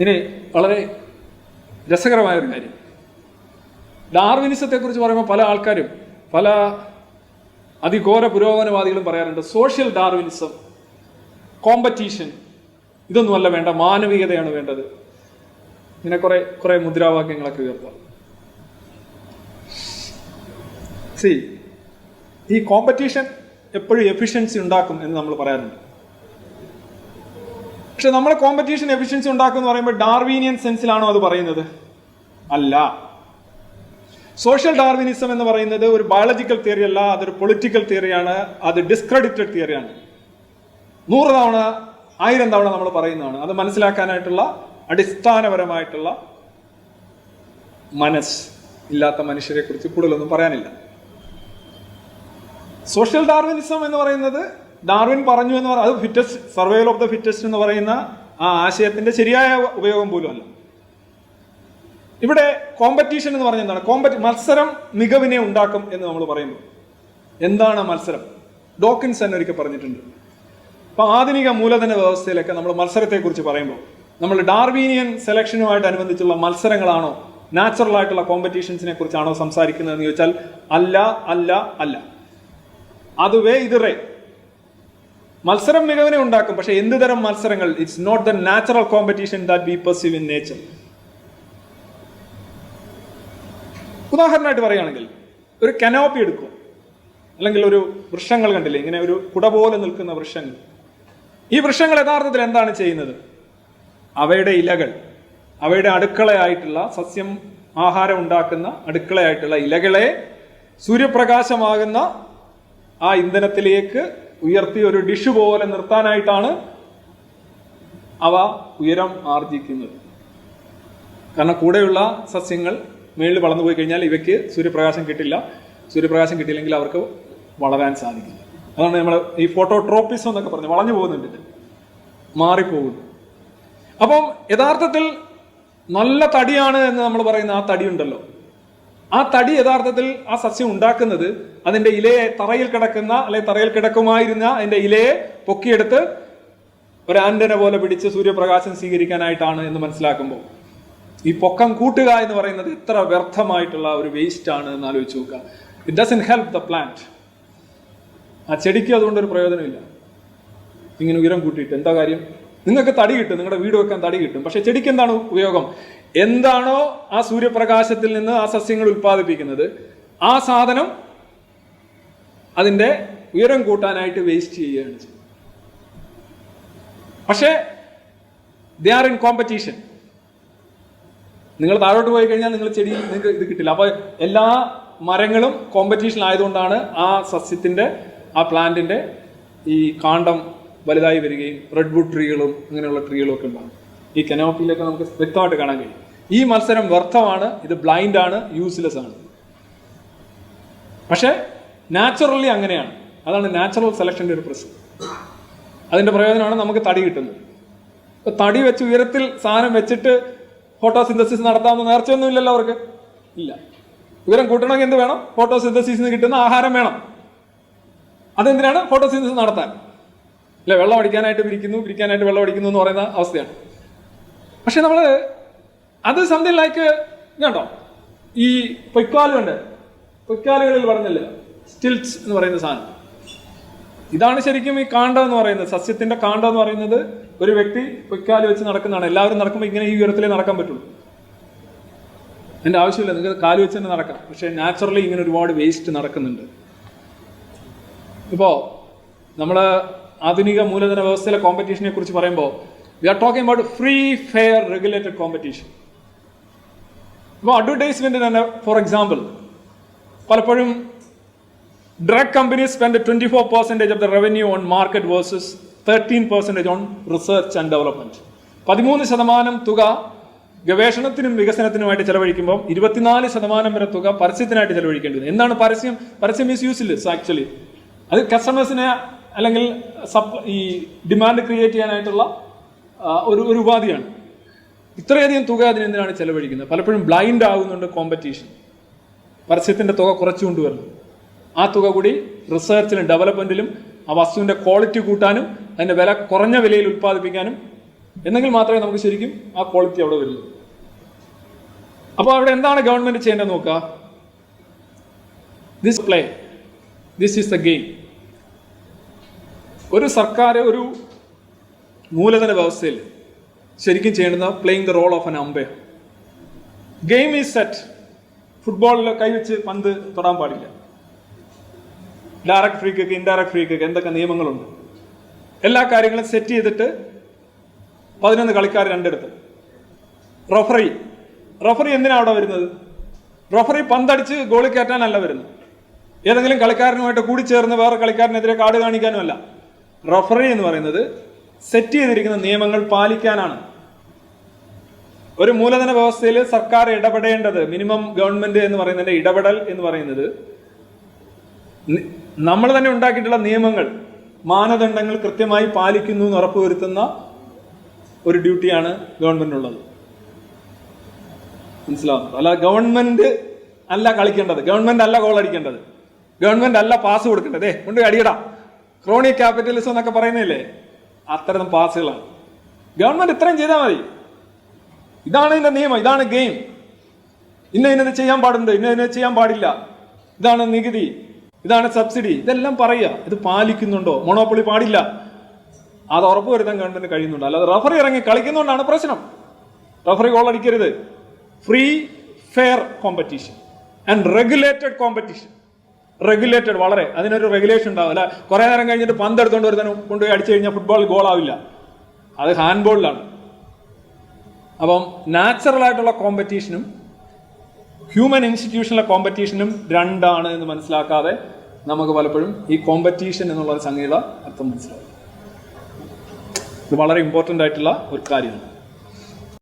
ഇനി വളരെ രസകരമായ ഒരു കാര്യം. ഡാർവിനിസത്തെക്കുറിച്ച് പറയുമ്പോൾ പല ആൾക്കാരും പല അതിഘോര പുരോഗമനവാദികളും പറയാറുണ്ട് സോഷ്യൽ ഡാർവിനിസം കോമ്പറ്റീഷൻ ഇതൊന്നുമല്ല വേണ്ട മാനവികതയാണ് വേണ്ടത്. ഇങ്ങനെ കുറെ കുറെ മുദ്രാവാക്യങ്ങളൊക്കെ ഉയർത്താം സി ഈ കോമ്പറ്റീഷൻ എപ്പോഴും എഫിഷ്യൻസി ഉണ്ടാക്കും എന്ന് നമ്മൾ പറയാറുണ്ട്. പക്ഷെ നമ്മൾ കോമ്പറ്റീഷൻ എഫിഷ്യൻസി ഉണ്ടാക്കുക എന്ന് പറയുമ്പോൾ ഡാർവീനിയൻ സെൻസിലാണോ അത് പറയുന്നത്? അല്ല. സോഷ്യൽ ഡാർവിനിസം എന്ന് പറയുന്നത് ഒരു ബയോളജിക്കൽ തിയറി അല്ല അതൊരു പൊളിറ്റിക്കൽ തിയറിയാണ് അത് ഡിസ്ക്രെഡിറ്റഡ് തിയറിയാണ് നൂറ് തവണ ആയിരം തവണ നമ്മൾ പറയുന്നതാണ്. അത് മനസ്സിലാക്കാനായിട്ടുള്ള അടിസ്ഥാനപരമായിട്ടുള്ള മനസ്സ് ഇല്ലാത്ത മനുഷ്യരെ കുറിച്ച് കൂടുതലൊന്നും പറയാനില്ല. സോഷ്യൽ ഡാർവിനിസം എന്ന് പറയുന്നത് ഡാർവിൻ പറഞ്ഞു എന്ന് പറഞ്ഞാൽ അത് fittest survival of the fittest എന്ന് പറയുന്ന ആ ആശയത്തിന്റെ ശരിയായ ഉപയോഗം പോലും അല്ല. ഇവിടെ കോമ്പറ്റീഷൻ എന്ന് പറഞ്ഞ എന്താണ്? കോമ്പറ്റി മത്സരം മികവിനെ ഉണ്ടാക്കും എന്ന് നമ്മൾ പറയുമ്പോൾ. എന്താണ് മത്സരം? ഡോക്കിൻസ് തന്നെ ഒരിക്കൽ പറഞ്ഞിട്ടുണ്ട്. അപ്പൊ ആധുനിക മൂലധന വ്യവസ്ഥയിലൊക്കെ നമ്മൾ മത്സരത്തെക്കുറിച്ച് പറയുമ്പോൾ നമ്മൾ ഡാർവീനിയൻ സെലക്ഷനുമായിട്ട് അനുബന്ധിച്ചുള്ള മത്സരങ്ങളാണോ നാച്ചുറൽ ആയിട്ടുള്ള കോമ്പറ്റീഷൻസിനെ കുറിച്ചാണോ സംസാരിക്കുന്നതെന്ന് ചോദിച്ചാൽ അല്ല അല്ല അല്ല. അതുവേ ഇതറേ മത്സരം മികവിനെ ഉണ്ടാക്കും. പക്ഷെ എന്ത് തരം മത്സരങ്ങൾ? It's not the natural competition that we perceive in nature ഉദാഹരണമായിട്ട് പറയുകയാണെങ്കിൽ ഒരു കനോപ്പി എടുക്കും. അല്ലെങ്കിൽ ഒരു വൃക്ഷങ്ങൾ കണ്ടില്ലേ? ഇങ്ങനെ ഒരു കുട പോലെ നിൽക്കുന്ന വൃക്ഷങ്ങൾ. ഈ വൃക്ഷങ്ങൾ യഥാർത്ഥത്തിൽ എന്താണ് ചെയ്യുന്നത്? അവയുടെ ഇലകൾ അവയുടെ അടുക്കളയായിട്ടുള്ള സസ്യം ആഹാരം ഉണ്ടാക്കുന്ന അടുക്കളയായിട്ടുള്ള ഇലകളെ സൂര്യപ്രകാശമാകുന്ന ആ ഇന്ധനത്തിലേക്ക് ഉയർത്തി ഒരു ഡിഷ് പോലെ നിർത്താനായിട്ടാണ് അവ ഉയരം ആർജിക്കുന്നത്. കാരണം കൂടെയുള്ള സസ്യങ്ങൾ മേളിൽ വളർന്നു പോയി കഴിഞ്ഞാൽ ഇവയ്ക്ക് സൂര്യപ്രകാശം കിട്ടില്ല. സൂര്യപ്രകാശം കിട്ടിയില്ലെങ്കിൽ അവർക്ക് വളരാൻ സാധിക്കില്ല. അതാണ് നമ്മൾ ഈ ഫോട്ടോട്രോപ്പിസം എന്നൊക്കെ പറഞ്ഞു വളഞ്ഞു പോകുന്നുണ്ട്. മാറിപ്പോകുന്നു. അപ്പം യഥാർത്ഥത്തിൽ നല്ല തടിയാണ് എന്ന് നമ്മൾ പറയുന്ന ആ തടി ഉണ്ടല്ലോ. ആ തടി യഥാർത്ഥത്തിൽ ആ സസ്യം ഉണ്ടാക്കുന്നത് അതിന്റെ ഇലയെ തറയിൽ കിടക്കുന്ന അല്ലെ തറയിൽ കിടക്കുമായിരുന്ന അതിന്റെ ഇലയെ പൊക്കിയെടുത്ത് ഒരു ആന്റന പോലെ പിടിച്ച് സൂര്യപ്രകാശം സ്വീകരിക്കാനായിട്ടാണ് എന്ന് മനസ്സിലാക്കുമ്പോൾ ഈ പൊക്കം കൂട്ടുക എന്ന് പറയുന്നത് എത്ര വ്യർത്ഥമായിട്ടുള്ള ഒരു വേസ്റ്റ് ആണ് എന്ന് ആലോചിച്ച് നോക്കുക. It doesn't help the plant ആ ചെടിക്ക് അതുകൊണ്ട് ഒരു പ്രയോജനമില്ല. ഇങ്ങനെ ഉയരം കൂട്ടിയിട്ട് എന്താ കാര്യം? നിങ്ങൾക്ക് തടി കിട്ടും നിങ്ങളുടെ വീട് വെക്കാൻ തടി കിട്ടും. പക്ഷെ ചെടിക്ക് എന്താണ് ഉപയോഗം? എന്താണോ ആ സൂര്യപ്രകാശത്തിൽ നിന്ന് ആ സസ്യങ്ങൾ ഉൽപ്പാദിപ്പിക്കുന്നത്. ആ സാധനം അതിന്റെ ഉയരം കൂട്ടാനായിട്ട് വേസ്റ്റ് ചെയ്യുകയാണ് പക്ഷേ ദേ ആർ ഇൻ കോമ്പറ്റീഷൻ നിങ്ങൾ താഴോട്ട് പോയി കഴിഞ്ഞാൽ നിങ്ങൾ ചെടി നിങ്ങൾക്ക് ഇത് കിട്ടില്ല. അപ്പോൾ എല്ലാ മരങ്ങളും കോമ്പറ്റീഷൻ ആയതുകൊണ്ടാണ് ആ സസ്യത്തിന്റെ ആ പ്ലാന്റിന്റെ ഈ കാണ്ടം വലുതായി വരികയും റെഡ് വുഡ് ട്രീകളും അങ്ങനെയുള്ള ട്രീകളും ഒക്കെ ഉണ്ടാകും. ഈ കനോപ്പിയിലൊക്കെ നമുക്ക് വ്യക്തമായിട്ട് കാണാൻ കഴിയും. ഈ മത്സരം വ്യർത്ഥമാണ് ഇത് ബ്ലൈൻഡ് ആണ് യൂസ്ലെസ് ആണ്. പക്ഷേ നാച്ചുറലി അങ്ങനെയാണ്. അതാണ് നാച്ചുറൽ സെലക്ഷന്റെ ഒരു പ്രശ്നം. അതിന്റെ പ്രയോജനമാണ് നമുക്ക് തടി കിട്ടുന്നത്. ഇപ്പൊ തടി വെച്ച് ഉയരത്തിൽ സാധനം വെച്ചിട്ട് ഫോട്ടോസിന്തസിസ് നടത്താമെന്ന് നേർച്ചയൊന്നുമില്ലല്ലോ അവർക്ക്. ഇല്ല. ഉയരം കൂട്ടണമെങ്കിൽ എന്ത് വേണം? ഫോട്ടോസിന്തസിസിന് കിട്ടുന്ന ആഹാരം വേണം. അതെന്തിനാണ്? ഫോട്ടോസിന്തസിസ് നടത്താൻ. അല്ലെ വെള്ളം അടിക്കാനായിട്ട് പിരിക്കുന്നു പിരിക്കാനായിട്ട് വെള്ളം അടിക്കുന്നു എന്ന് പറയുന്ന അവസ്ഥയാണ്. പക്ഷെ നമ്മൾ അത് സംതിങ് ലൈക്ക് കേട്ടോ ഈ പൊയ്ക്കാലുണ്ട്. പൊയ്ക്കാലുകളിൽ പറഞ്ഞല്ലേ? സ്റ്റിൽസ് എന്ന് പറയുന്ന സാധനം. ഇതാണ് ശരിക്കും ഈ കാണ്ടം എന്ന് പറയുന്നത്. സസ്യത്തിന്റെ കാണ്ടം എന്ന് പറയുന്നത് ഒരു വ്യക്തി പൊയ്ക്കാൽ വെച്ച് നടക്കുന്നതാണ്. എല്ലാവരും നടക്കുമ്പോൾ ഇങ്ങനെ ഈ ഉയരത്തിലേ നടക്കാൻ പറ്റുള്ളൂ. എന്റെ ആവശ്യമില്ല. നിങ്ങൾക്ക് കാൽ വെച്ച് തന്നെ നടക്കാം. പക്ഷെ നാച്ചുറലി ഇങ്ങനെ ഒരുപാട് വേസ്റ്റ് നടക്കുന്നുണ്ട്. ഇപ്പോ നമ്മൾ ആധുനിക മൂലധന വ്യവസ്ഥയിലെ കോമ്പറ്റീഷനെ കുറിച്ച് പറയുമ്പോൾ we are talking about free fair regulated competition ഇപ്പോൾ അഡ്വർടൈസ്മെന്റ് തന്നെ ഫോർ എക്സാമ്പിൾ പലപ്പോഴും drug companies spend twenty four percentage of the revenue on market versus thirteen percentage on research and development പതിമൂന്ന് ശതമാനം തുക ഗവേഷണത്തിനും വികസനത്തിനുമായിട്ട് ചെലവഴിക്കുമ്പോൾ ഇരുപത്തിനാല് ശതമാനം വരെ തുക പരസ്യത്തിനായിട്ട് ചെലവഴിക്കേണ്ടത് എന്താണ് പരസ്യം? പരസ്യം ഈസ് യൂസ്ലെസ് ആക്ച്വലി അത് കസ്റ്റമേഴ്സിനെ അല്ലെങ്കിൽ സപ്ലൈ ഈ ഡിമാൻഡ് ക്രിയേറ്റ് ചെയ്യാനായിട്ടുള്ള ഒരു ഒരു ഉപാധിയാണ്. ഇത്രയധികം തുക അതിനെന്തിനാണ് ചെലവഴിക്കുന്നത്? പലപ്പോഴും ബ്ലൈൻഡ് ആകുന്നുണ്ട് കോമ്പറ്റീഷൻ പരസ്യത്തിന്റെ തുക കുറച്ചു കൊണ്ടുവരണം. ആ തുക കൂടി റിസർച്ചിലും ഡെവലപ്മെന്റിലും ആ വസ്തുവിന്റെ ക്വാളിറ്റി കൂട്ടാനും അതിന്റെ വില കുറഞ്ഞ വിലയിൽ ഉൽപ്പാദിപ്പിക്കാനും എന്നെങ്കിൽ മാത്രമേ നമുക്ക് ശരിക്കും ആ ക്വാളിറ്റി അവിടെ വരുള്ളൂ. അപ്പോൾ അവിടെ എന്താണ് ഗവൺമെന്റ് ചെയ്യേണ്ടത് നോക്കുക? This play this is the game ഒരു സർക്കാർ ഒരു മൂലധന വ്യവസ്ഥയിൽ ശരിക്കും ചെയ്യുന്ന playing the role of an umpire game is set ഫുട്ബോളിൽ കൈവച്ച് പന്ത് തൊടാൻ പാടില്ല. Direct free kick indirect free kick എന്തൊക്കെ നിയമങ്ങളുണ്ട്. എല്ലാ കാര്യങ്ങളും സെറ്റ് ചെയ്തിട്ട് പതിനൊന്ന് കളിക്കാർ രണ്ടിടത്ത്. റഫറി റഫറി എന്തിനാണ് അവിടെ വരുന്നത്? റഫറി പന്തടിച്ച് ഗോളി കയറ്റാനല്ല വരുന്നത്. ഏതെങ്കിലും കളിക്കാരനുമായിട്ട് കൂടിച്ചേർന്ന് വേറെ കളിക്കാരനെതിരെ കാർഡ് കാണിക്കാനുമല്ല. റഫറി എന്ന് പറയുന്നത് സെറ്റ് ചെയ്തിരിക്കുന്ന നിയമങ്ങൾ പാലിക്കാനാണ്. ഒരു മൂലധന വ്യവസ്ഥയിൽ സർക്കാർ ഇടപെടേണ്ടത് മിനിമം ഗവൺമെന്റ് എന്ന് പറയുന്നതിന്റെ ഇടപെടൽ എന്ന് പറയുന്നത് നമ്മൾ തന്നെ ഉണ്ടാക്കിയിട്ടുള്ള നിയമങ്ങൾ മാനദണ്ഡങ്ങൾ കൃത്യമായി പാലിക്കുന്നു എന്ന് ഉറപ്പുവരുത്തുന്ന ഒരു ഡ്യൂട്ടിയാണ് ഗവൺമെന്റിനുള്ളത് മനസ്സിലാവുന്നു അല്ല ഗവൺമെന്റ് അല്ല കളിക്കേണ്ടത്. ഗവൺമെന്റ് അല്ല ഗോൾ അടിക്കേണ്ടത്. ഗവൺമെന്റ് അല്ല പാസ് കൊടുക്കേണ്ടത്. ഏ കൊണ്ട് അടിയടാ. ക്രോണി ക്യാപിറ്റലിസം എന്നൊക്കെ പറയുന്നില്ലേ? അത്തരം പാസുകളാണ്. ഗവൺമെന്റ് ഇത്രയും ചെയ്താൽ മതി. ഇതാണ് ഇതിന്റെ നിയമം ഇതാണ് ഗെയിം. ഇന്ന ഇന്നത് ചെയ്യാൻ പാടുണ്ട് ഇന്ന ഇന്നത് ചെയ്യാൻ പാടില്ല. ഇതാണ് നികുതി ഇതാണ് സബ്സിഡി. ഇതെല്ലാം പറയുക. ഇത് പാലിക്കുന്നുണ്ടോ? മൊണോപ്പൊളി പാടില്ല. അത് ഉറപ്പുവരുത്താൻ ഗവൺമെന്റ് കഴിയുന്നുണ്ട്. അല്ലാതെ റഫറി ഇറങ്ങി കളിക്കുന്നതുകൊണ്ടാണ് പ്രശ്നം. റഫറി ഗോൾ അടിക്കരുത് free fair competition. And regulated competition regulated വളരെ. അതിനൊരു റെഗുലേഷൻ ഉണ്ടാവില്ല കുറെ നേരം കഴിഞ്ഞിട്ട് പന്ത് എടുത്തുകൊണ്ട് ഒരുത്തനും കൊണ്ടുപോയി അടിച്ചു കഴിഞ്ഞാൽ ഫുട്ബോൾ ഗോൾ ആവില്ല. അത് ഹാൻഡ് ബോളിലാണ് അപ്പം നാച്ചുറൽ ആയിട്ടുള്ള കോമ്പറ്റീഷനും ഹ്യൂമൻ ഇൻസ്റ്റിറ്റ്യൂഷനിലെ കോമ്പറ്റീഷനും രണ്ടാണ് എന്ന് മനസ്സിലാക്കാതെ നമുക്ക് പലപ്പോഴും ഈ കോമ്പറ്റീഷൻ എന്നുള്ള സംഗീത അർത്ഥം മനസ്സിലാവും. ഇത് വളരെ ഇമ്പോർട്ടന്റ് ആയിട്ടുള്ള ഒരു കാര്യമാണ്.